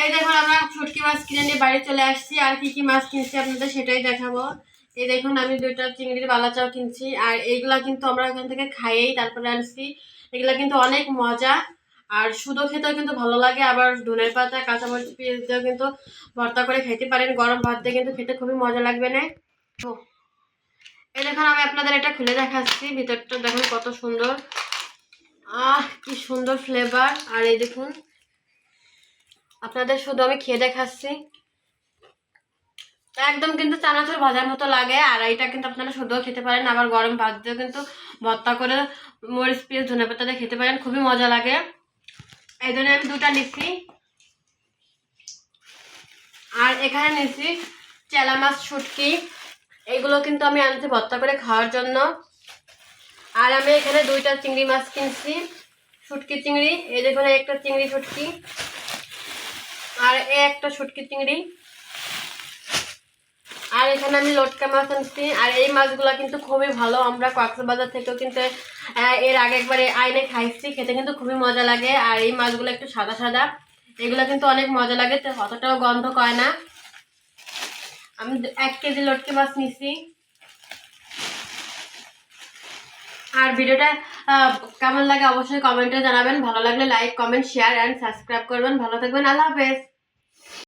এই দেখুন, আমরা শুটকি মাছ কিনে নিয়ে বাড়ি চলে আসছি। আর কি কি মাছ কিনছি আপনাদের সেটাই দেখাবো। এই দেখুন, আমি দুইটা চিংড়ির বালাচাও কিনছি। আর এইগুলা কিন্তু আমরা এখান থেকে খাইয়েই তারপরে আনছি। এগুলা কিন্তু অনেক মজা। আর শুধু খেতেও কিন্তু ভালো লাগে। আবার ধনের পাতা, কাঁচামরিচ, পেঁয়াজ দিয়েও কিন্তু ভর্তা করে খেতে পারেন। গরম ভাত দিয়ে কিন্তু খেতে খুবই মজা লাগবে না? তো এই দেখুন, আমি আপনাদের এটা খুলে দেখাচ্ছি। ভিতরটা দেখুন কত সুন্দর। আহ, কি সুন্দর ফ্লেভার আর এই দেখুন, আপনাদের শুধু আমি খেয়ে দেখাচ্ছি। একদম কিন্তু চানাচুর ভাজার মতো লাগে, আর এটা কিন্তু আপনারা শুধুও খেতে পারেন, আবার গরম ভাত দিয়েও কিন্তু ভর্তা করে মরিচ, পেঁয়াজ, ধনে পাতা দিয়ে খেতে পারেন, খুবই মজা লাগে। এই জন্য আমি দুটা নিচ্ছি। আর এখানে নিচ্ছি চেলা মাছ, শুটকি। এগুলো কিন্তু আমি আনছি ভর্তা করে খাওয়ার জন্য। আর আমি এখানে দুইটা চিংড়ি মাছ কিনছি, শুটকি চিংড়ি, এই দেখুন একটা চিংড়ি শুটকি, আর একটা শুটকি চিংড়ি। আর এখানে আমি লটকা মাছ আনছি, আর এই মাছগুলো কিন্তু খুবই ভালো, আমরা কক্সবাজার থেকেও কিন্তু এর আগে একবার আইনে খাইছি, খেতে কিন্তু খুবই মজা লাগে, আর এই মাছগুলো একটু সাদা সাদা, এগুলো কিন্তু অনেক মজা লাগে অতটাও গন্ধ করে না। আমি এক কেজি লটকে মাছ নিছি। আর ভিডিওটা কেমন লাগে অবশ্যই কমেন্টে জানাবেন। ভালো লাগলে like comment share and subscribe করবেন। ভালো থাকবেন। আল্লাহ হাফেজ।